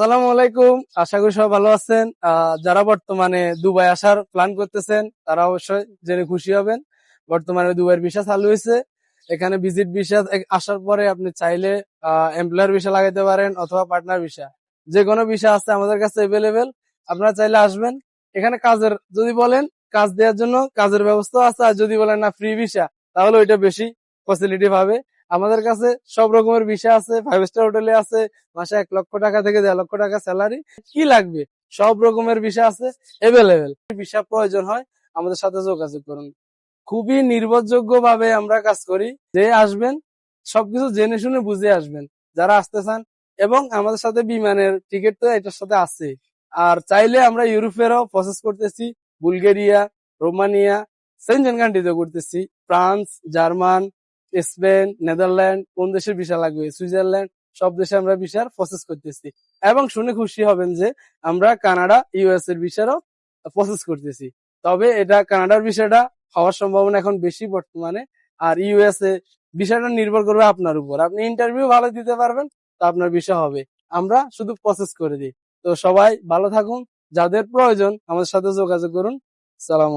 সালাম আলাইকুম। আশা করি সবাই ভালো আছেন। যারা বর্তমানে দুবাই আসার প্ল্যান করতেছেন, তারা অবশ্যই জেনে খুশি হবেন। বর্তমানে দুবাইয়ের ভিসা চালু হয়েছে। এখানে ভিজিট ভিসা আসার পরে আপনি চাইলে এমপ্লয়ার ভিসা লাগাইতে পারেন অথবা পার্টনার ভিসা যে কোনো ভিসা আছে আমাদের কাছে এভেলেবেল আপনারা চাইলে আসবেন। এখানে কাজের, যদি বলেন কাজ দেওয়ার জন্য কাজের ব্যবস্থা আছে। আর যদি বলেন না ফ্রি ভিসা তাহলে ওইটা বেশি ফ্যাসিলিটি পাবে। আমাদের কাছে সব রকমের বিষয় আছে ফাইভ স্টার হোটেলে আছে, মাসে এক লক্ষ টাকা থেকে দেড় লক্ষ টাকা স্যালারি কি লাগবে? সব রকমের বিষয় আছে এভেলেবেল ভিসা প্রয়োজন হয়, আমাদের সাথে যোগাযোগ করুন। খুবই নির্ভরযোগ্য ভাবে আমরা কাজ করি, যে আসবেন, সবকিছু জেনে শুনে বুঝে আসবেন, যারা আসতে চান। এবং আমাদের সাথে বিমানের টিকিট তো এটার সাথে আছে। আর চাইলে আমরা ইউরোপেরও প্রসেস করতেছি, বুলগেরিয়া, রোমানিয়া সেনজেন কান্ট্রিতে করতেছি ফ্রান্স, জার্মান স্পেন, নেদারল্যান্ড, কোন দেশের ভিসা লাগবে? সুইজারল্যান্ড, সব দেশে আমরা ভিসার প্রসেস করতেছি। এবং শুনে খুশি হবেন যে আমরা কানাডা ইউএস এর ভিসারও প্রসেস করতেছি। তবে এটা কানাডার ভিসাটা হওয়ার সম্ভাবনা এখন বেশি বর্তমানে। আর ইউএস এ ভিসাটা নির্ভর করবে আপনার উপর। আপনি ইন্টারভিউ ভালো দিতে পারবেন, তো আপনার ভিসা হবে। আমরা শুধু প্রসেস করে দিই। তো সবাই ভালো থাকুন। যাদের প্রয়োজন আমাদের সাথে যোগাযোগ করুন। সালাম